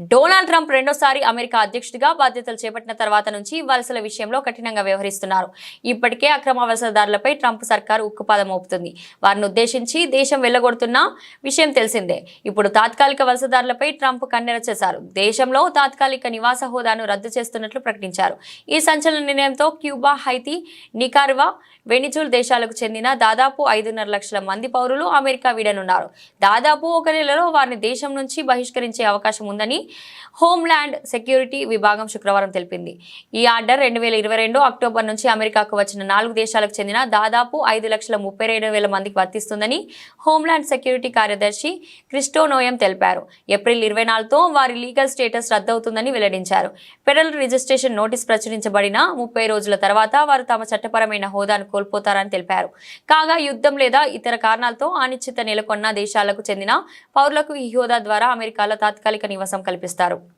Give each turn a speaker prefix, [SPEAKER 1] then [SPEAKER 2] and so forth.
[SPEAKER 1] Donald Trump రెండోసారి America అధ్యక్షుడిగా బాధ్యతలు చేపట్టిన తర్వాత నుంచి వలసల విషయంలో కఠినంగా వ్యవహరిస్తున్నారు. ఇప్పటికే అక్రమ వలసదారులపై ట్రంప్ సర్కారు ఉక్కుపాదం మోపుతుంది. వారిని ఉద్దేశించి దేశం వెళ్ళగొడుతున్న విషయం తెలిసిందే. ఇప్పుడు తాత్కాలిక వలసదారులపై ట్రంప్ కన్నెర చేశారు. దేశంలో తాత్కాలిక నివాస హోదాను రద్దు చేస్తున్నట్లు ప్రకటించారు. ఈ సంచలన నిర్ణయంతో క్యూబా హైతీ నికార్వా వెనిజుల్ దేశాలకు చెందిన దాదాపు ఐదున్నర లక్షల మంది పౌరులు అమెరికా వీడనున్నారు. దాదాపు ఒక నెలలో వారిని దేశం నుంచి బహిష్కరించే అవకాశం ఉందని హోమ్ల్యాండ్ సెక్యూరిటీ విభాగం శుక్రవారం తెలిపింది. ఈ ఆర్డర్ రెండు వేల ఇరవై రెండు అక్టోబర్ నుంచి అమెరికాకు వచ్చిన నాలుగు దేశాలకు చెందిన దాదాపు ఐదు లక్షల ముప్పై రెండు వేల మందికి వర్తిస్తుందని హోమ్ల్యాండ్ సెక్యూరిటీ కార్యదర్శి క్రిస్టోనోయం తెలిపారు. ఏప్రిల్ ఇరవై నాలుగుతో వారి లీగల్ స్టేటస్ రద్దవుతుందని వెల్లడించారు. ఫెడరల్ రిజిస్ట్రేషన్ నోటీస్ ప్రచురించబడిన ముప్పై రోజుల తర్వాత వారు తమ చట్టపరమైన హోదాను కోల్పోతారని తెలిపారు. కాగా యుద్ధం లేదా ఇతర కారణాలతో అనిశ్చిత నెలకొన్న దేశాలకు చెందిన పౌరులకు ఈ హోదా ద్వారా అమెరికాలో తాత్కాలిక నివాసం కల్పిస్తారు.